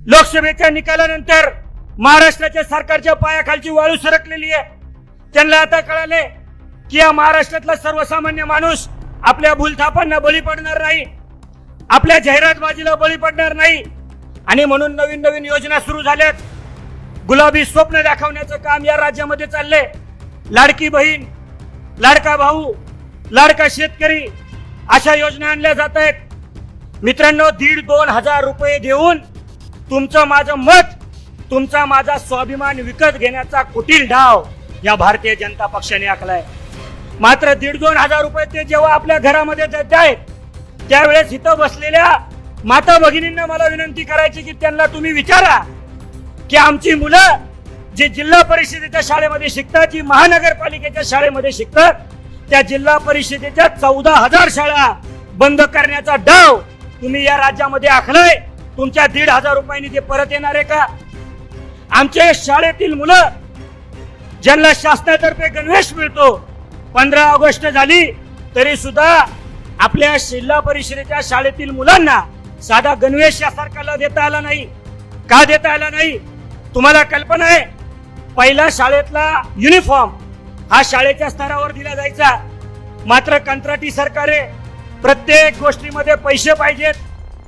लोकसभेच्या निकालानंतर महाराष्ट्राच्या सरकारच्या पायाखालची वाळू सरकलेली आहे. त्यांना आता कळाले की या महाराष्ट्रातला सर्वसामान्य माणूस आपल्या भूलथापांना बळी पडणार नाही आपल्या जाहिरातबाजीला बळी पडणार नाही. आणि म्हणून नवीन नवीन योजना सुरू झाल्यात. गुलाबी स्वप्न दाखवण्याचं काम या राज्यामध्ये चाललंय. लाडकी बहीण लाडका भाऊ लाडका शेतकरी अशा योजना आणल्या जात आहेत. मित्रांनो दीड दोन हजार रुपये देऊन तुमचं माझं मत तुमचा माझा स्वाभिमान विकत घेण्याचा कुटील डाव या भारतीय जनता पक्षाने आखलाय. मात्र दीड दोन हजार रुपये ते जेव्हा आपल्या घरामध्ये देत आहेत त्यावेळेस इथं बसलेल्या माता भगिनींना मला विनंती करायची की त्यांना तुम्ही विचारा की आमची मुलं जे जिल्हा परिषदेच्या शाळेमध्ये शिकतात जी महानगरपालिकेच्या शाळेमध्ये शिकतात त्या जिल्हा परिषदेच्या चौदा हजार शाळा बंद करण्याचा डाव तुम्ही या राज्यामध्ये आखलाय. तुमच्या दीड हजार रुपयांनी ते परत येणार आहे का? आमच्या शाळेतील मुलं ज्यांना शासनातर्फे गणवेश मिळतो पंधरा ऑगस्ट झाली तरी सुद्धा आपल्या जिल्हा परिषदेच्या शाळेतील मुलांना साधा गणवेश या सरकारला देता आला नाही. का देता आला नाही? तुम्हाला कल्पना आहे? पहिला शाळेतला युनिफॉर्म हा शाळेच्या स्तरावर दिला जायचा. मात्र कंत्राटी सरकार आहे प्रत्येक गोष्टीमध्ये पैसे पाहिजेत.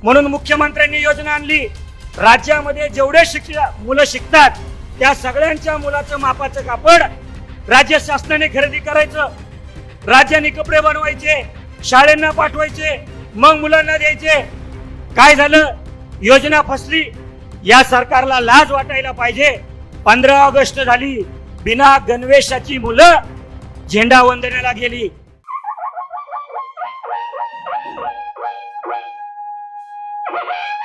म्हणून मुख्यमंत्र्यांनी योजना आणली. राज्यामध्ये जेवढे शिक्षक मुलं शिकतात त्या सगळ्यांच्या मुलाचं मापाचं कापड राज्य शासनाने खरेदी करायचं. राज्याने कपडे बनवायचे शाळेंना पाठवायचे मग मुलांना द्यायचे. काय झालं? योजना फसली. या सरकारला लाज वाटायला पाहिजे. पंधरा ऑगस्ट झाली. बिना गणवेशाची मुलं झेंडा वंदनाला गेली. Woohoo!